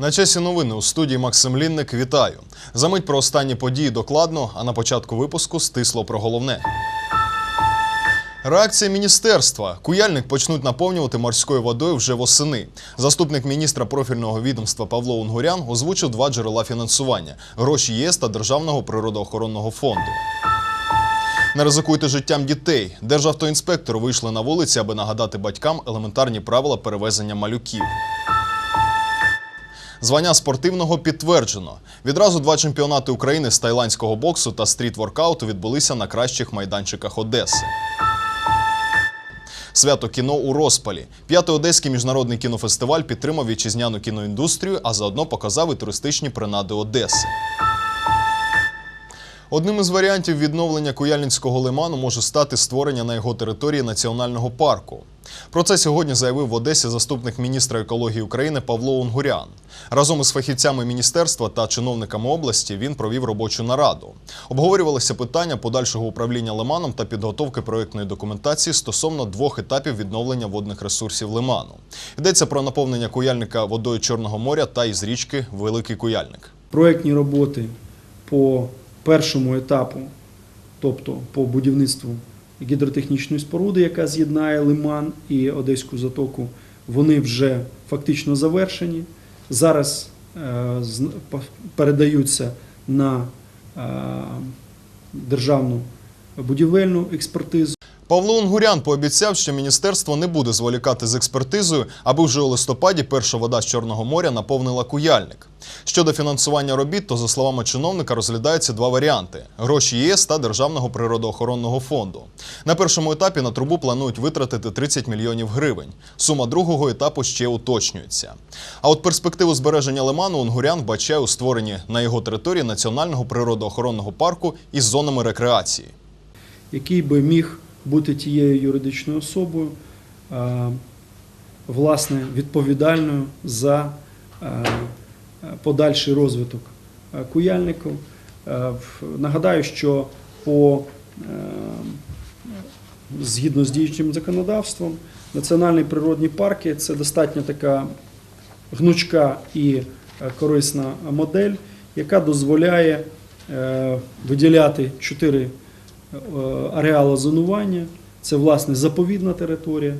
На часі новини у студії Максим Лінник. Вітаю. Замить про останні події докладно, а на початку випуску стисло про головне. Реакція міністерства. Куяльник почнуть наповнювати морською водою вже восени. Заступник міністра профільного відомства Павло Унгурян озвучив два джерела фінансування: гроші ЄС та Державного природоохоронного фонду. Не ризикуйте життям дітей. Державтоінспектори вийшли на вулиці, аби нагадати батькам елементарні правила перевезення малюків. Звання спортивного підтверджено. Відразу два чемпіонати України з тайландського боксу та стріт-воркауту відбулися на кращих майданчиках Одеси. Свято кіно у розпалі. П'ятий одеський міжнародний кінофестиваль підтримав вітчизняну кіноіндустрію, а заодно показав і туристичні принади Одеси. Одним із варіантів відновлення Куяльницького лиману може стати створення на його території національного парку. Про це сьогодні заявив в Одесі заступник міністра екології України Павло Унгурян. Разом із фахівцями міністерства та чиновниками області він провів робочу нараду. Обговорювалися питання подальшого управління лиманом та підготовки проєктної документації стосовно двох етапів відновлення водних ресурсів лиману. Йдеться про наповнення куяльника водою Чорного моря та із річки Великий Куяльник. проектні роботи по першому етапу, тобто по будівництву гідротехнічної споруди, яка з'єднає Лиман і Одеську затоку, вони вже фактично завершені. Зараз е, передаються на е, державну будівельну експертизу. Павло Унгурян пообіцяв, що міністерство не буде зволікати з експертизою, аби вже у листопаді перша вода з Чорного моря наповнила куяльник. Щодо фінансування робіт, то за словами чиновника розглядаються два варіанти: гроші ЄС та Державного природоохоронного фонду. На першому етапі на трубу планують витратити 30 мільйонів гривень. Сума другого етапу ще уточнюється. А от перспективу збереження лиману Унгурян вбачає у створенні на його території національного природоохоронного парку із зонами рекреації. який би міг бути тією юридичною особою, е, власне, відповідальною за е, подальший розвиток е, куяльнику. Е, Нагадаю, що по згідно з діючим законодавством, національні природні парки це достатньо така гнучка і корисна модель, яка дозволяє виділяти чотири е, ареали зонування. Це власне заповідна територія,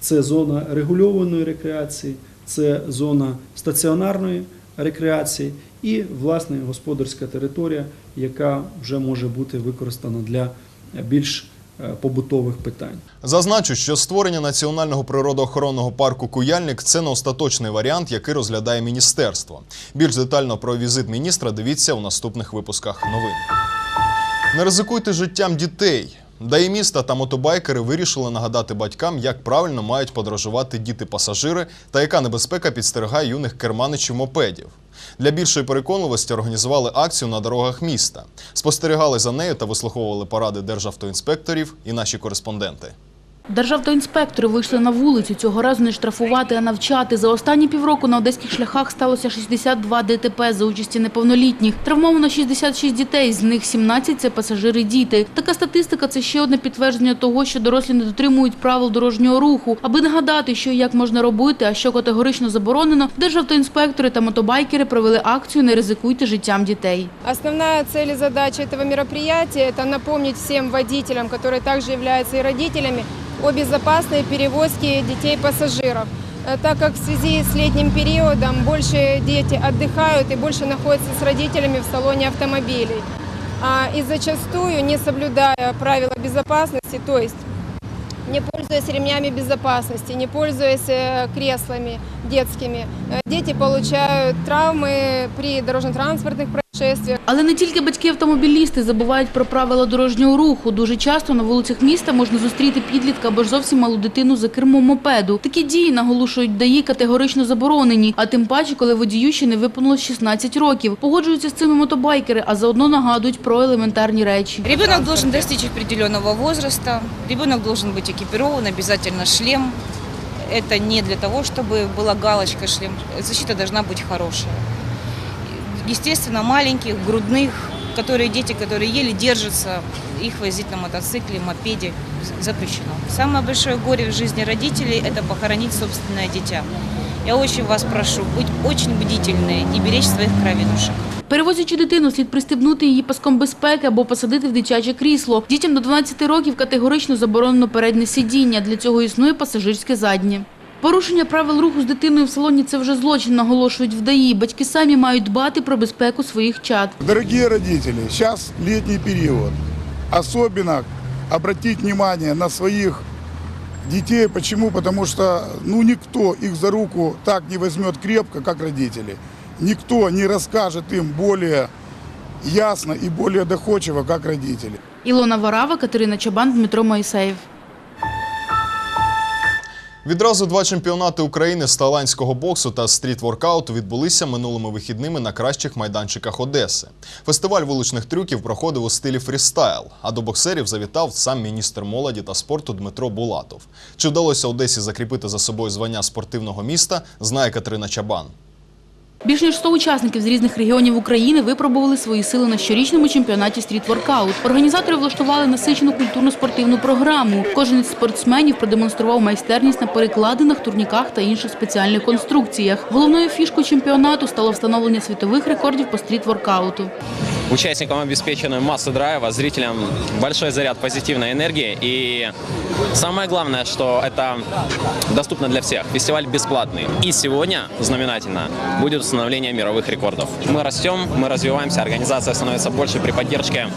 це зона регульованої рекреації, це зона стаціонарної рекреації і власне господарська територія, яка вже може бути використана для більш е, побутових питань. Зазначу, що створення національного природоохоронного парку Куяльник це не остаточний варіант, який розглядає міністерство. Більш детально про візит міністра дивіться у наступних випусках новин. Не ризикуйте життям дітей. ДАІ міста та мотобайкери вирішили нагадати батькам, як правильно мають подорожувати діти-пасажири та яка небезпека підстерігає юних керманичів мопедів. Для більшої переконливості організували акцію на дорогах міста. Спостерігали за нею та вислуховували поради державтоінспекторів і наші кореспонденти. Державтоінспектори вийшли на вулицю, цього разу не штрафувати, а навчати. За останні півроку на одеських шляхах сталося 62 ДТП за участі неповнолітніх. Травмовано 66 дітей, з них 17 – це пасажири-діти. Така статистика – це ще одне підтвердження того, що дорослі не дотримують правил дорожнього руху. Аби нагадати, що і як можна робити, а що категорично заборонено, державтоінспектори та мотобайкери провели акцію «Не ризикуйте життям дітей». Основная цель и задача этого мероприятия – это напомнить всем водителям, которые также являются и родителями, О безопасной перевозке детей-пассажиров. Э, Так как в связи с летним периодом больше дети отдыхают и больше находятся с родителями в салоне автомобилей. А, И зачастую, не соблюдая правила безопасности, то есть не пользуясь ремнями безопасности, не пользуясь э, креслами детскими, э, дети получают травмы при дорожно-транспортных. Але не тільки батьки-автомобілісти забувають про правила дорожнього руху. Дуже часто на вулицях міста можна зустріти підлітка або ж зовсім малу дитину за кермом мопеду. Такі дії, наголошують ДАІ, категорично заборонені, а тим паче, коли водію ще не виповнилось 16 років. Погоджуються з цими мотобайкери, а заодно нагадують про елементарні речі. Ребенок должен достичь определенного возраста, ребенок должен быть экипирован, обязательно шлем. Это не для того, чтобы была галочка шлем. Защита должна быть хорошая. Естественно, маленьких, грудных, которые дети, которые еле держатся, их возить на мотоцикле, мопеде запрещено. Самое большое горе в жизни родителей – это похоронить собственное дитя. Я очень вас прошу быть очень бдительны и беречь своих кровинушек. Перевозячи дитину, слід пристебнути її паском безпеки або посадити в дитяче крісло. Дітям до 12 років категорично заборонено переднє сидіння. Для цього існує пасажирське заднє. Порушення правил руху з дитиною в салоні – це вже злочин, наголошують в ДАІ. Батьки самі мають дбати про безпеку своїх чад. Дорогие родители, сейчас летний период. Особенно обратить внимание на своих детей. Почему? Потому что ну, никто их за руку так не возьмет крепко, как родители. Никто не расскажет им более ясно и более доходчиво, как родители. Ілона Варава, Катерина Чабан, Дмитро Моїсеєв. Відразу два чемпіонати України з талантського боксу та стріт-воркауту відбулися минулими вихідними на кращих майданчиках Одеси. Фестиваль вуличних трюків проходив у стилі фрістайл, а до боксерів завітав сам міністр молоді та спорту Дмитро Булатов. Чи вдалося Одесі закріпити за собою звання спортивного міста, знає Катерина Чабан. Більш ніж 100 учасників з різних регіонів України випробували свої сили на щорічному чемпіонаті стріт-воркаут. Організатори влаштували насичену культурно-спортивну програму. Кожен із спортсменів продемонстрував майстерність на перекладинах, турніках та інших спеціальних конструкціях. Головною фішкою чемпіонату стало встановлення світових рекордів по стріт-воркауту. Участникам обеспечена масса драйва, зрителям большой заряд позитивной энергии. И самое главное, что это доступно для всех. Фестиваль бесплатный. И сегодня, знаменательно, будет установление мировых рекордов. Мы растем, мы развиваемся, организация становится больше при поддержке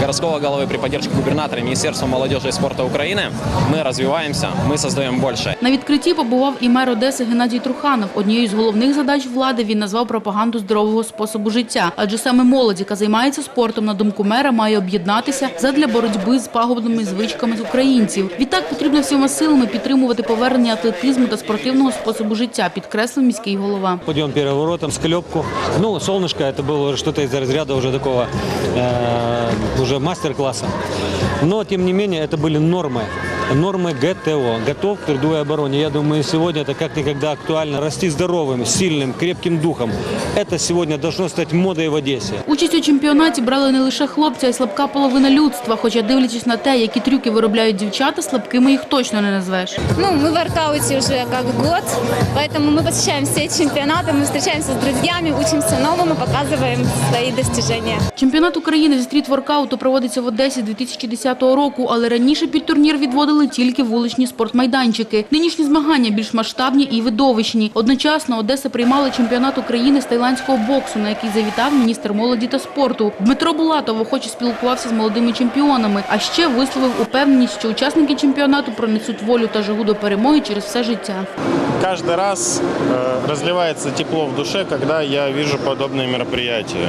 городского головы, при поддержке губернатора, Министерства молодежи и спорта Украины. Мы развиваемся, мы создаем больше. На відкритті побував і мер Одеси Геннадій Труханов. Однією з головних задач влади він назвав пропаганду здорового способу життя. Адже саме молодь, яка займається спортом, на думку мера, має об'єднатися задля боротьби з пагубними звичками українців. Відтак потрібно всіма силами підтримувати повернення атлетизму та спортивного способу життя, підкреслив міський голова. Подъем переворотом, склепку. Ну, солнышко, это было что-то из разряда уже такого э, уже мастер-класса. Но, тем не менее, это были нормы. Нормы ГТО. Готов к труду и обороне. Я думаю, сегодня это как никогда актуально. Расти здоровым, сильным, крепким духом. Это сегодня должно стать модой в Одессе. Участь у чемпіонаті брали не лише хлопці, а й слабка половина людства. Хоча, дивлячись на те, які трюки виробляють дівчата, слабкими їх точно не назвеш. Ну, мы в воркауте уже как год, поэтому мы посещаем все чемпионаты, мы встречаемся с друзьями, учимся новому, показываем свои достижения. Чемпіонат України зі стріт-воркауту проводиться в Одесі 2010 року, але раніше під турнір відводили тільки вуличні спортмайданчики. Нинішні змагання більш масштабні і видовищні. Одночасно Одеса приймала чемпіонат України з тайландського боксу, на який завітав міністр молоді та спорту. Дмитро Булатов охоче спілкувався з молодими чемпіонами, а ще висловив упевненість, що учасники чемпіонату пронесуть волю та жагу до перемоги через все життя. каждый раз э, разливается тепло в душе, когда я вижу подобные мероприятия.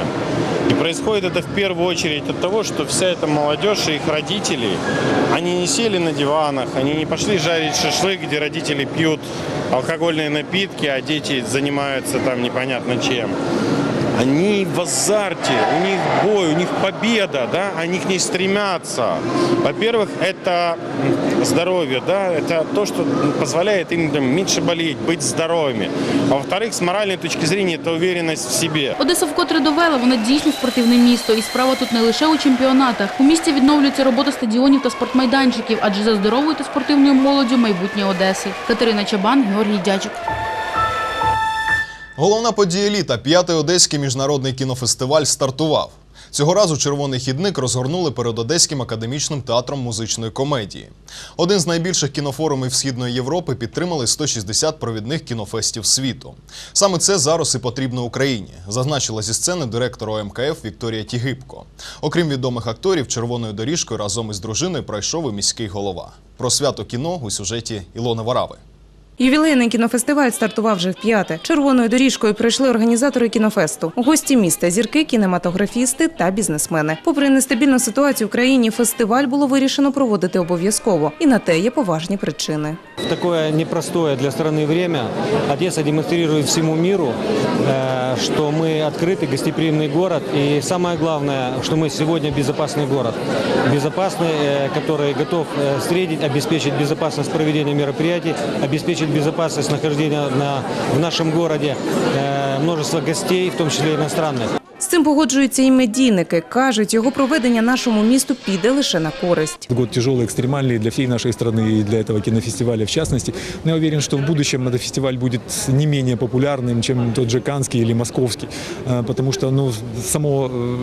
И происходит это в первую очередь от того, что вся эта молодежь и их родители, они не сели на диванах, они не пошли жарить шашлык, где родители пьют алкогольные напитки, а дети занимаются там непонятно чем. Они в азарте, у них бой, у них победа, да, они к ней стремятся. Во-первых, это здоровье, да, это то, что позволяет им там, меньше болеть, быть здоровыми. А во-вторых, с моральной точки зрения, это уверенность в себе. Одеса вкотре довела, вона дійсно спортивне місто. І справа тут не лише у чемпіонатах. У місті відновлюється робота стадіонів та спортмайданчиків, адже за здоровою та спортивною молоддю майбутнє Одеси. Катерина Чабан, Георгій Дячик. Головна подія літа п'ятий одеський міжнародний кінофестиваль стартував. Цього разу червоний хідник розгорнули перед Одеським академічним театром музичної комедії. Один з найбільших кінофорумів Східної Європи підтримали 160 провідних кінофестів світу. Саме це зараз і потрібно Україні, зазначила зі сцени директор ОМКФ Вікторія Тігибко. Окрім відомих акторів, червоною доріжкою разом із дружиною пройшов і міський голова. Про свято кіно у сюжеті Ілони Варави. Ювілейний кінофестиваль стартував вже вп'яте. Червоною доріжкою пройшли організатори кінофесту, гості міста, зірки, кінематографісти та бізнесмени. Попри нестабільну ситуацію в країні, фестиваль було вирішено проводити обов'язково, і на те є поважні причини. В такое непростое для страны время Одесса демонстрирует всему миру, э, что мы открытый, гостеприимный город. И самое главное, что мы сегодня безопасный город. Безопасный, э, который готов э, встретить, обеспечить безопасность проведения мероприятий, обеспечить безопасность нахождения на, в нашем городе э, множество гостей, в том числе иностранных З цим погоджуються і медійники. кажуть, його проведення нашому місту піде лише на користь. Год тяжелый, экстремальный для всей нашей страны и для этого кинофестиваля в частности. Но я уверен, что в будущем этот фестиваль будет не менее популярным, чем тот же Канский или Московский. А, Потому что ну, само э,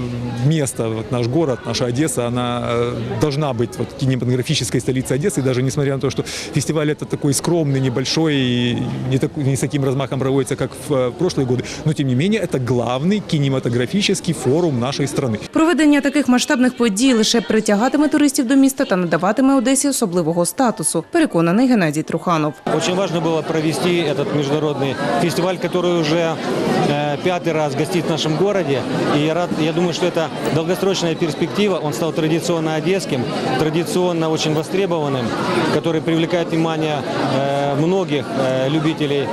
место, вот наш город, наша Одесса, она э, должна быть вот, кинематографической столицей Одессы. Даже несмотря на то, что фестиваль это такой скромный, небольшой и не, так, не с таким размахом проводится, как в э, прошлые годы. Но тем не менее, это главный кинематографический форум нашей страны. Проведення таких масштабних подій лише притягатиме туристів до міста та надаватиме Одесі особливого статусу. Переконаний Геннадій Труханов. Очень важно было провести этот международный фестиваль, который уже э, пятый раз гостит в нашем городе. И я, рад, я думаю, что это долгосрочная перспектива. Он стал традиционно одесским, традиционно очень востребованным, который привлекает внимание э, многих э, любителей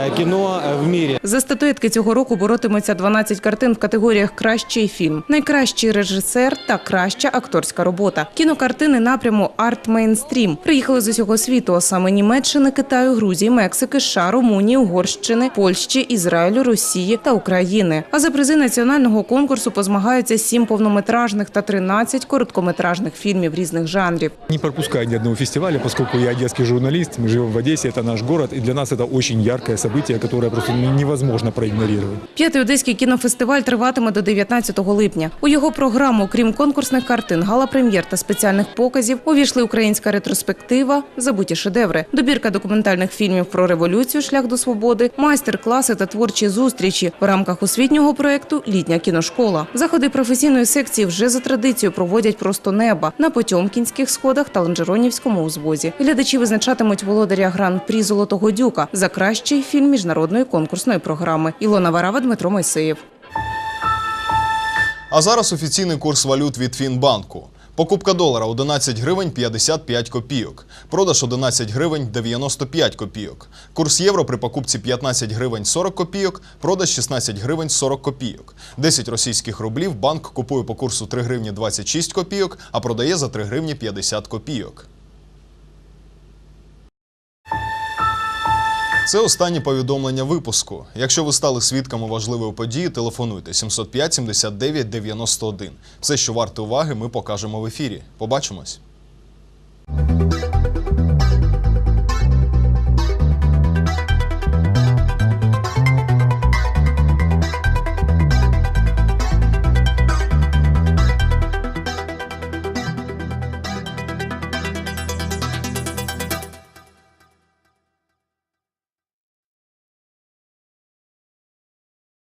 э, кино э, в мире. За статуетки цього року боротимуться 12 картин в категоріях Кращий фільм, найкращий режисер та краща акторська робота. Кінокартини напряму арт мейнстрім приїхали з усього світу, а саме Німеччини, Китаю, Грузії, Мексики, США, Румунії, Угорщини, Польщі, Ізраїлю, Росії та України. А за призи національного конкурсу позмагаються сім повнометражних та 13 короткометражних фільмів різних жанрів. Не пропускаю ни одного фестиваля, поскольку я одесский журналист, мы живем в Одессе, это наш город, и для нас это очень яркое событие, которое просто невозможно проигнорировать. П'ятий одеський кінофестиваль триватиме до 19 липня. У його програму, крім конкурсних картин, гала-прем'єр та спеціальних показів, увійшли українська ретроспектива, забуті шедеври, добірка документальних фільмів про революцію, шлях до свободи, майстер-класи та творчі зустрічі в рамках освітнього проєкту Літня кіношкола. Заходи професійної секції вже за традицією проводять просто неба на Потьомкінських сходах та Ланжеронівському узвозі. Глядачі визначатимуть володаря гран-прі Золотого Дюка за кращий фільм міжнародної конкурсної програми. Ілона Варава, Дмитро Мойсеєв. А зараз офіційний курс валют від Фінбанку. Покупка долара 11 гривень 55 копійок. Продаж 11 гривень 95 копійок. Курс євро при покупці 15 гривень 40 копійок, продаж 16 гривень 40 копійок. 10 російських рублів банк купує по курсу 3 гривні 26 копійок, а продає за 3 гривні 50 копійок. Це останні повідомлення випуску. Якщо ви стали свідками важливої події, телефонуйте 705 79 91. Все, що варте уваги, ми покажемо в ефірі. Побачимось.